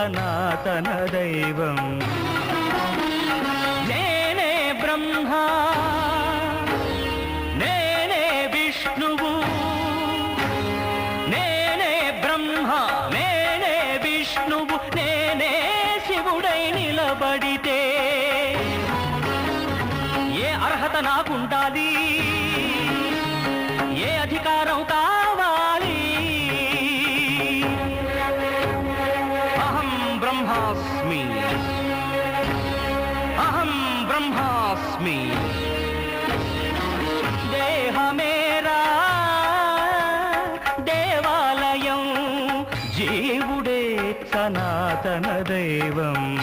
సనాతన దైవం నేనే బ్రహ్మ నేనే విష్ణువు నేనే బ్రహ్మ నేనే విష్ణువు నేనే శివుడై నిలబడితే ఏ అర్హత నాకుండాలి? ఏ అధికారం కా బ్రహ్మాస్మి. అహం బ్రహ్మాస్మి. దేహమేరా దేవాలయం జీవుడే సనాతన దైవం.